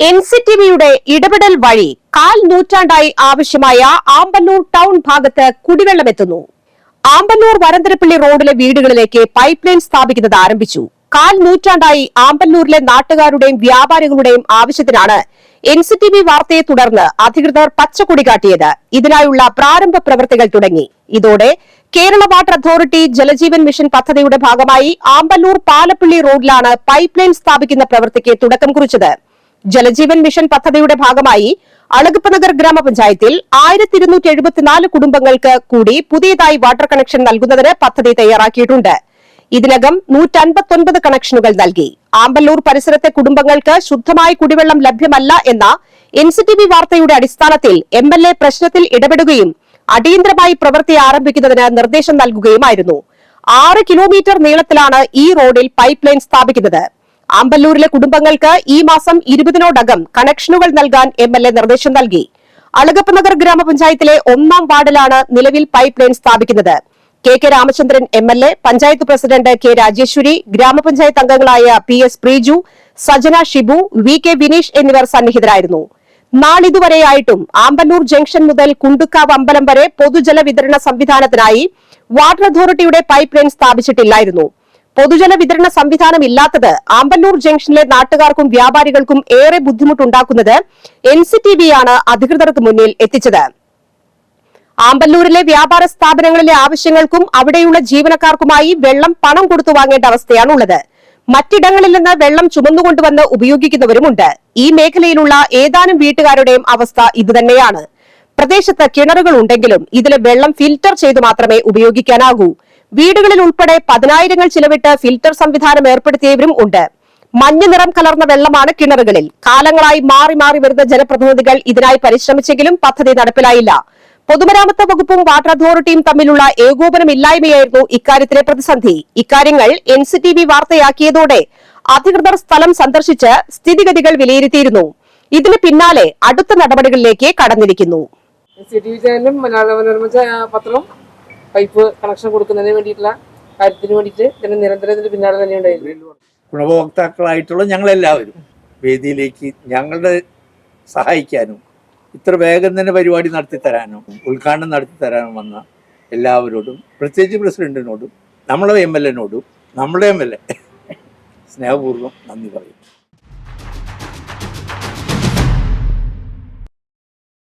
N C T വിയുടെ ഇടപെടൽ വഴി കാൽ നൂറ്റാണ്ടായി ആവശ്യമായ ആമ്പല്ലൂർ ടൗൺ ഭാഗത്ത് കുടിവെള്ളമെത്തുന്നു. ആമ്പല്ലൂർ വരന്തരപ്പള്ളി റോഡിലെ വീടുകളിലേക്ക് പൈപ്പ് ലൈൻ സ്ഥാപിക്കുന്നത് ആരംഭിച്ചു. കാൽ നൂറ്റാണ്ടായി ആമ്പല്ലൂരിലെ നാട്ടുകാരുടെയും വ്യാപാരികളുടെയും ആവശ്യത്തിനാണ് എൻ സി ടി വി വാർത്തയെ തുടർന്ന് അധികൃതർ പച്ചക്കൊടി കാട്ടിയത്. ഇതിനായുള്ള പ്രാരംഭ പ്രവൃത്തികൾ തുടങ്ങി. ഇതോടെ Kerala water authority Jal Jeevan mission പദ്ധതിയുടെ ഭാഗമായി ആമ്പല്ലൂർ പാലപ്പള്ളി റോഡിലാണ് പൈപ്പ് ലൈൻ സ്ഥാപിക്കുന്ന പ്രവൃത്തിക്ക് തുടക്കം കുറിച്ചത്. ജലജീവൻ മിഷൻ പദ്ധതിയുടെ ഭാഗമായി അളഗപ്പ നഗർ ഗ്രാമപഞ്ചായത്തിൽ ആയിരത്തി ഇരുന്നൂറ്റി എഴുപത്തിനാല് കുടുംബങ്ങൾക്ക് കൂടി പുതിയതായി വാട്ടർ കണക്ഷൻ നൽകുന്നതിന് പദ്ധതി തയ്യാറാക്കിയിട്ടുണ്ട്. ഇതിനകം നൂറ്റൻപത്തൊൻപത് കണക്ഷനുകൾ നൽകി. ആമ്പല്ലൂർ പരിസരത്തെ കുടുംബങ്ങൾക്ക് ശുദ്ധമായ കുടിവെള്ളം ലഭ്യമല്ല എന്ന എൻ വാർത്തയുടെ അടിസ്ഥാനത്തിൽ എ പ്രശ്നത്തിൽ ഇടപെടുകയും അടിയന്തരമായി പ്രവൃത്തി ആരംഭിക്കുന്നതിന് നിർദ്ദേശം നൽകുകയുമായിരുന്നു. ആറ് കിലോമീറ്റർ നീളത്തിലാണ് ഈ റോഡിൽ പൈപ്പ് ലൈൻ സ്ഥാപിക്കുന്നത്. ആമ്പല്ലൂരിലെ കുടുംബങ്ങൾക്ക് ഈ മാസം ഇരുപതിനോടകം കണക്ഷനുകൾ നൽകാൻ എം നിർദ്ദേശം നൽകി. അളഗപ്പ നഗർ ഗ്രാമപഞ്ചായത്തിലെ ഒന്നാം വാർഡിലാണ് നിലവിൽ പൈപ്പ് ലൈൻ സ്ഥാപിക്കുന്നത്. K K Ramachandran M panchayat president K Rajeswari ഗ്രാമപഞ്ചായത്ത് അംഗങ്ങളായ P S Preeju Sajana Shibu V K Vineesh എന്നിവർ സന്നിഹിതരായിരുന്നു. നാളിതുവരെയായിട്ടും ആമ്പല്ലൂർ ജംഗ്ഷൻ മുതൽ കുണ്ടുക്കാവ് അമ്പലം വരെ പൊതുജല വിതരണ സംവിധാനത്തിനായി വാട്ടർ അതോറിറ്റിയുടെ പൈപ്പ് ലൈൻ സ്ഥാപിച്ചിട്ടില്ലായിരുന്നു. പൊതുജല വിതരണ സംവിധാനം ഇല്ലാത്തത് ആമ്പല്ലൂർ ജംഗ്ഷനിലെ നാട്ടുകാർക്കും വ്യാപാരികൾക്കും ഏറെ ബുദ്ധിമുട്ടുണ്ടാക്കുന്നത് എൻ സി ടി വിയാണ് അധികൃതർക്ക് മുന്നിൽ എത്തിച്ചത്. ആമ്പല്ലൂരിലെ വ്യാപാര സ്ഥാപനങ്ങളിലെ ആവശ്യങ്ങൾക്കും അവിടെയുള്ള ജീവനക്കാർക്കുമായി വെള്ളം പണം കൊടുത്തു വാങ്ങേണ്ട അവസ്ഥയാണുള്ളത്. മറ്റിടങ്ങളിൽ നിന്ന് വെള്ളം ചുമന്നുകൊണ്ടുവന്ന് ഉപയോഗിക്കുന്നവരുമുണ്ട്. ഈ മേഖലയിലുള്ള ഏതാനും വീട്ടുകാരുടെയും അവസ്ഥ ഇതുതന്നെയാണ്. പ്രദേശത്ത് കിണറുകൾ ഉണ്ടെങ്കിലും ഇതിലെ വെള്ളം ഫിൽറ്റർ ചെയ്തു മാത്രമേ ഉപയോഗിക്കാനാകൂ. വീടുകളിൽ ഉൾപ്പെടെ പതിനായിരങ്ങൾ ചിലവിട്ട് ഫിൽറ്റർ സംവിധാനം ഏർപ്പെടുത്തിയവരും ഉണ്ട്. മഞ്ഞ നിറം കലർന്ന വെള്ളമാണ് കിണറുകളിൽ. കാലങ്ങളായി മാറി മാറി വരുന്ന ജനപ്രതിനിധികൾ ഇതിനായി പരിശ്രമിച്ചെങ്കിലും പദ്ധതി നടപ്പിലായില്ല. പൊതുമരാമത്ത് വകുപ്പും വാട്ടർ അതോറിറ്റിയും തമ്മിലുള്ള ഏകോപനമില്ലായ്മയായിരുന്നു ഇക്കാര്യത്തിലെ പ്രതിസന്ധി. ഇക്കാര്യങ്ങൾ എൻ സി ടി വി വാർത്തയാക്കിയതോടെ അധികൃതർ സ്ഥലം സന്ദർശിച്ച് സ്ഥിതിഗതികൾ വിലയിരുത്തിയിരുന്നു. ഇതിന് പിന്നാലെ അടുത്ത നടപടികളിലേക്ക് കടന്നിരിക്കുന്നു. മലയാള മനോരമ പത്രവും പൈപ്പ് കണക്ഷൻ കൊടുക്കുന്നതിന് വേണ്ടിയിട്ടുള്ള കാര്യത്തിന് വേണ്ടിയിട്ട് ഇതിന് നിരന്തരം ഇതിന് പിന്നാലെ തന്നെ ഉണ്ടായിരുന്നു. ഗുണഭോക്താക്കളായിട്ടുള്ള ഞങ്ങളെല്ലാവരും വേദിയിലേക്ക് ഞങ്ങളുടെ സഹായിക്കാനും ഇത്ര വേഗം തന്നെ പരിപാടി നടത്തി തരാനും ഉദ്ഘാടനം നടത്തി തരാനും വന്ന എല്ലാവരോടും പ്രത്യേകിച്ച് പ്രസിഡന്റിനോടും നമ്മളെ എം എൽ എനോടും നമ്മുടെ എം എൽ എ സ്നേഹപൂർവം നന്ദി പറയും